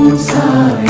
Musa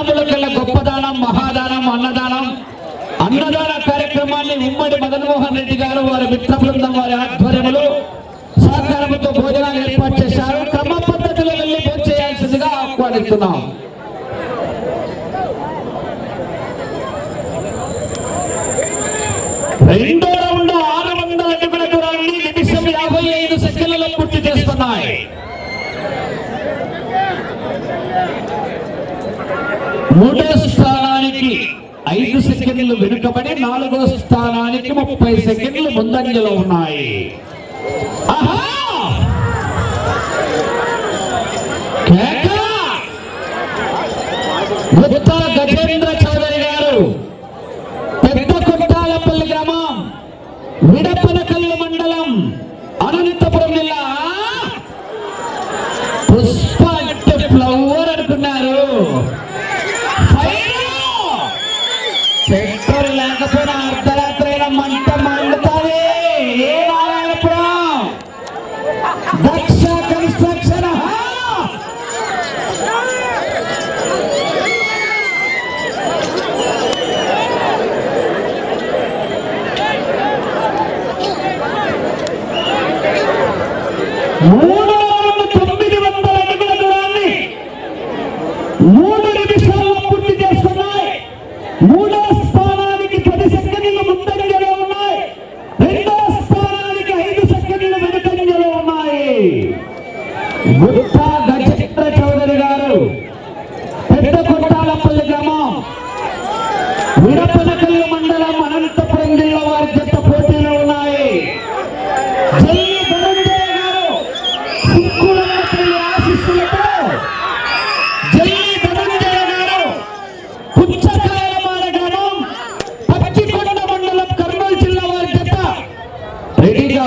దానములకెళ్ళ గొప్ప దానం మహాదానం అన్నదానం. అన్నదాన కార్యక్రమాన్ని ఉమ్మడి మదన్మోహన్ రెడ్డి గారు వారి మిత్ర బృందం వారి ఆధ్వర్యంలో సహకారంతో భోజనాలు ఏర్పాటు చేశారు. క్రమ పద్ధతిలో వెళ్ళి భోజనం చేయాల్సిందిగా ఆహ్వానిస్తున్నాం. రెండో రౌండ్ ఆరు వందల నిమిషం యాభై ఐదు సెకండ్లలో పూర్తి చేస్తున్నాయి మూడో స్థానానికి ఐదు సెకండ్లు వెనుకబడి నాలుగో స్థానానికి ముప్పై సెకండ్లు ముందంజలో ఉన్నాయి. ఉత్తర గజేంద్ర చౌదరి గారు పెద్ద కుట్టాలపల్లి గ్రామం విడపనకల్లు మండలం అనంతపురం జిల్లా போரில்லை அங்க போனா அர்த்தம்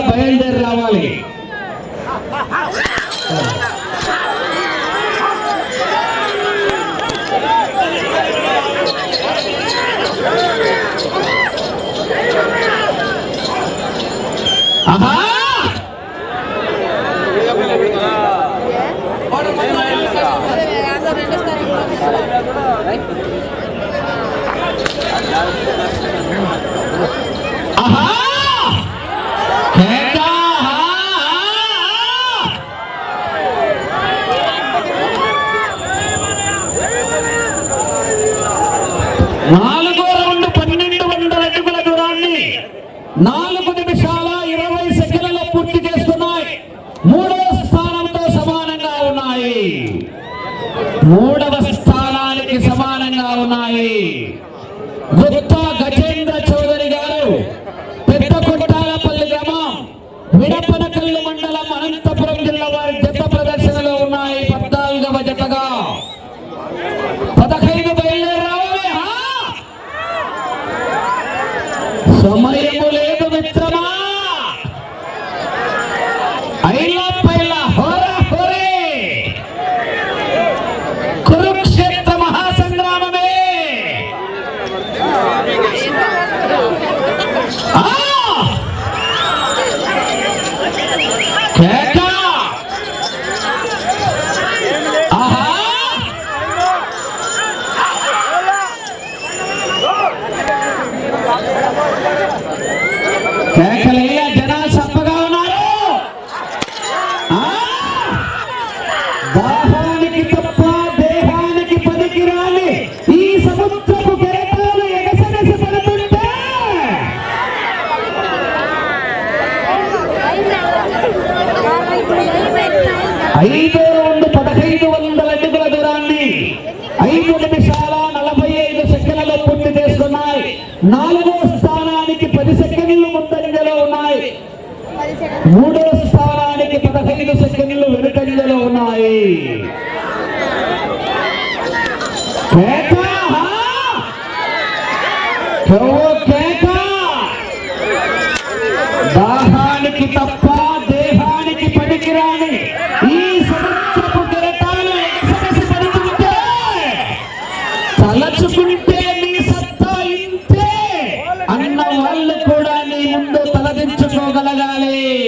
బయలుదేరి రావాలి. நாலு పూర్తి చేస్తున్నాయి. నాలుగో స్థానానికి పది సెకండ్లు ముందంజలో ఉన్నాయి. మూడో స్థానానికి పదహైదు సెకండ్లు వెనుకంజలో ఉన్నాయి. దాహానికి తప్ప para la Dale.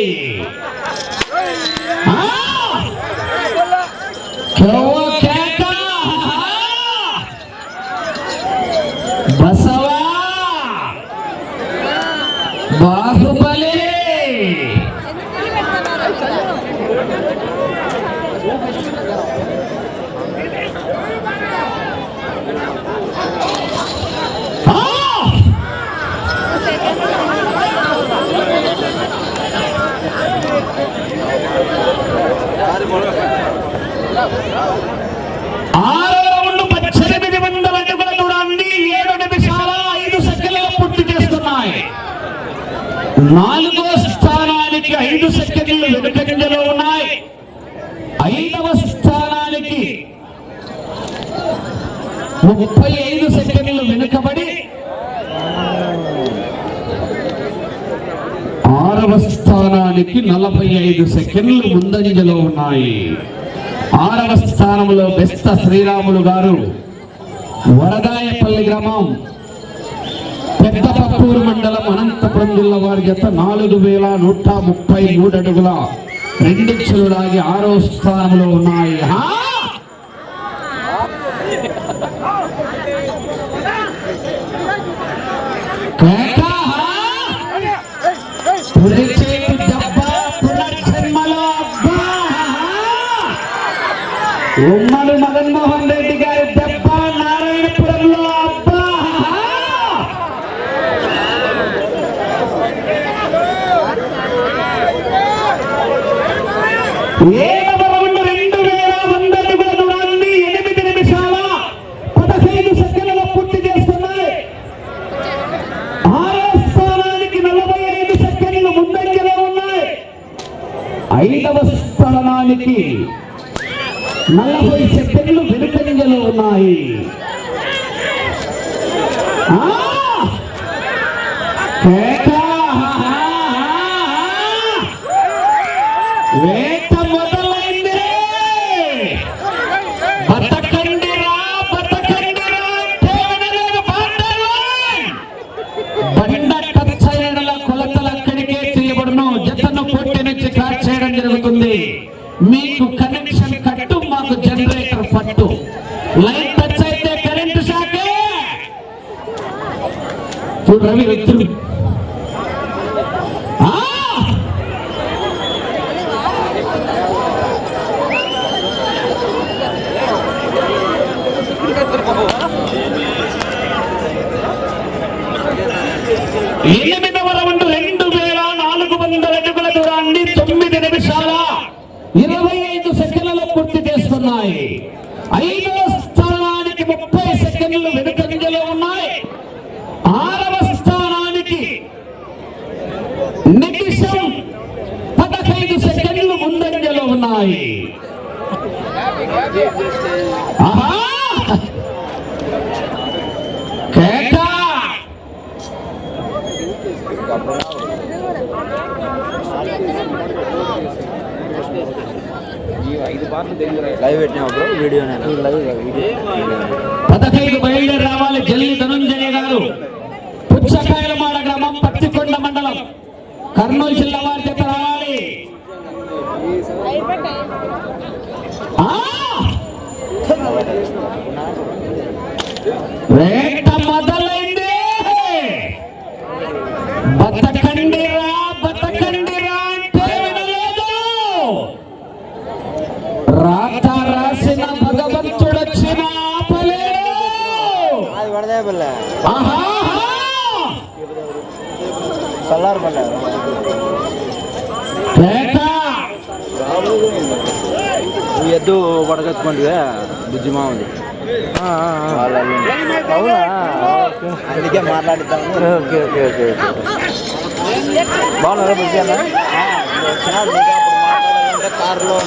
నాలుగో స్థానానికి ఐదు సెకండ్లు వెనుకంజలో ఉన్నాయి. ఐదవ స్థానానికి ముప్పై ఐదు సెకండ్లు వెనుకబడి ఆరవ స్థానానికి నలభై ఐదు సెకండ్లు ముందంజలో ఉన్నాయి. ఆరవ స్థానంలో బెస్త శ్రీరాములు గారు వరదాయపల్లి గ్రామం. పెద్దపత్తూరు మండలం అనంతపురం జిల్లా వారి జత నాలుగు వేల నూట ముప్పై మూడు అడుగుల రెండిచ్చులు లాగి ఆరో స్థానంలో ఉన్నాయి. ఉమ్మడి మదన్మోహన్ రెడ్డి గారి నలభై సెకండ్లు వెనుకంజలో ఉన్నాయి. చూడు రవి వ్యక్తులు ఆ! రెండు వేల నాలుగు వందల అడుగుల దూరాన్ని తొమ్మిది నిమిషాల ఇరవై ఐదు సెకండ్లలో పూర్తి చేస్తున్నాయి ఐదవ స్థానానికి ముప్పై సెకండ్లు వెనుక ఉన్నాయి ఆరవ స్థానానికి నిమిషం పదహైదు సెకండ్లు ముందంజలో ఉన్నాయి ఆహా కేకా లైవ్ పెట్టినా బ్రో? వీడియో పదహైదు బయలుదేరి రావాలి జల్లి ధనుంజయ గారు. పుచ్చకాయలమాడ గ్రామం పత్తికొండ మండలం. కర్నూలు జిల్లా వారి చేత రావాలి. ఆ! వేట సల్లార్ బల్ల వేట నువ్వు ఎద్దు పడగచ్చుకోండివే బుజ్జి మామది. అవునా? అందుకే మాట్లాడుతాను ఓకే ఓకే ఓకే ఓకే. బాగున్నారా బుజ్జి అన్న? కారులో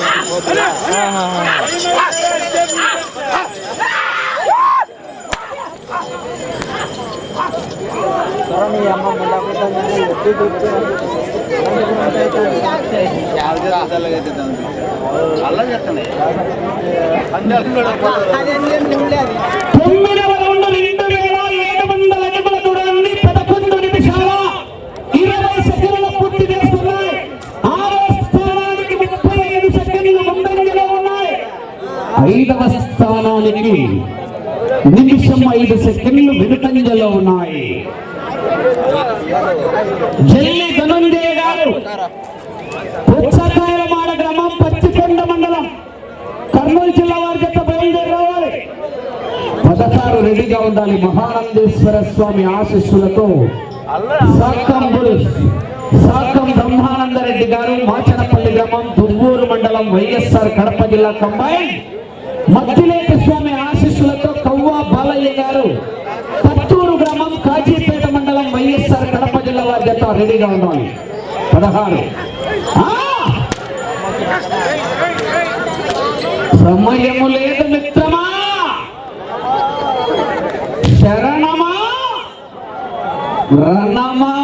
తొమ్మిదవ రౌండ్ రెండు వేల ఏడు వందల అడుగుల దూరాన్ని పదకొండు నిమిషాల ఇరవై సెకండ్ల పూర్తి చేస్తున్నాయి ఆరో స్థానానికి ముప్పై ఐదు సెకండ్లు ముందంజలో ఉన్నాయి ఐదవ స్థానానికి నిమిషం ఐదు సెకండ్లు వెనుకంజలో ఉన్నాయి. జల్లి ధనుంజయ గారు. పుచ్చకాయలమాడ గ్రామం పచ్చికొండ మండలం కర్నూలు జిల్లా వారి చెత్త బయలుదేరి రావాలి పదహారు రెడీగా ఉండాలి మహానందేశ్వర స్వామి ఆశీస్సులతో. సాకం బుల్స్ సాకం బ్రహ్మానందరెడ్డి గారు మాచనపల్లి గ్రామం దువ్వూరు మండలం వైఎస్ఆర్ కడప జిల్లా కంబైన్. మద్దిలేటి స్వామి ఆశీస్సులతో కవ్వ బాలయ్య గారు కడప జిల్లా వారి జత రెడీగా ఉండాలి. పదహారు. సమయము లేదు మిత్రమా! శరణమా! రణమా!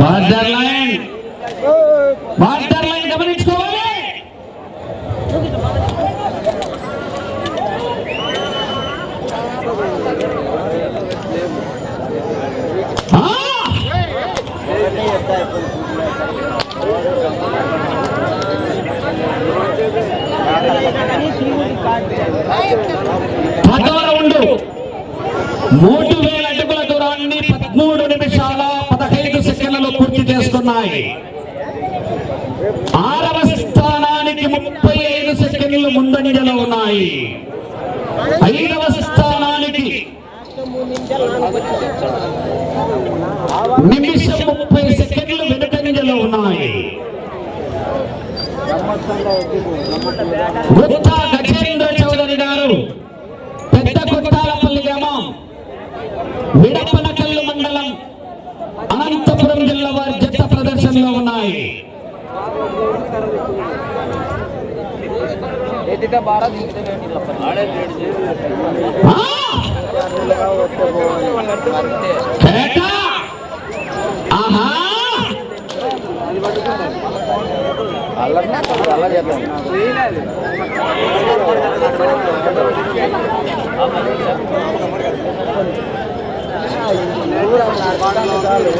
బార్డర్ లైన్ బార్డర్ లైన్ గమనించుకోవాలి ఆ! పదవ రౌండ్ మూడు వేల అడుగుల దూరాన్ని పదమూడు నిమిషాల పదహైదు సెకండ్లలో పూర్తి చేసుకున్నాయి. ఆరవ స్థానానికి ముప్పై ఐదు సెకండ్లు ముందంజలో ఉన్నాయి. ఐదవ స్థానానికి నిమిషం ముప్పై సెకండ్లు వెనుకంజలో ఉన్నాయి. గుత్తా గజేంద్ర చౌదరి గారు పెద్ద కొట్టాలపల్లి గ్రామం విడపనకల్లు మండలం అనంతపురం జిల్లా వారి జత ప్రదర్శనలో ఉన్నాయి. ఎత్తితే బారా ఆహా! అలా చేద్దాం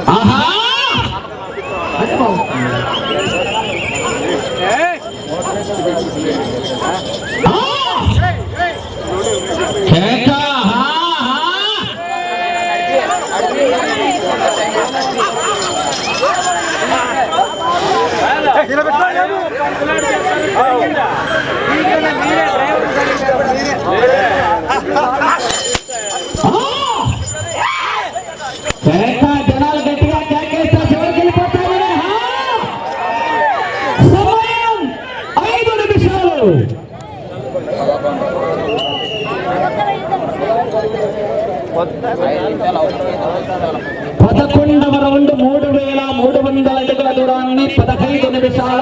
ఆహా! ఆ! కేక! ఆహా! పదకొండవ రౌండ్ మూడు వేల మూడు వందల అడుగుల దూరాన్ని పదహైదు నిమిషాల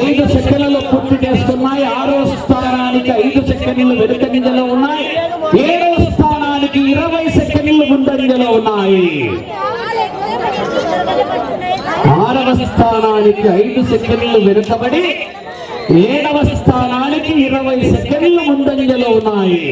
ఐదు సెకండ్లు పూర్తి చేస్తున్నాయి ఆరో స్థానానికి ఐదు సెకండ్లు వెనుకంజలో ఉన్నాయి. ఏడు స్థానానికి ఇరవై సెకండ్లు ముందంజలో ఉన్నాయి. ఆరవ స్థానానికి ఐదు సెకండ్లు వెనుకబడి ఏడవ స్థానానికి ఇరవై సెకండ్లు ముందంజలో ఉన్నాయి.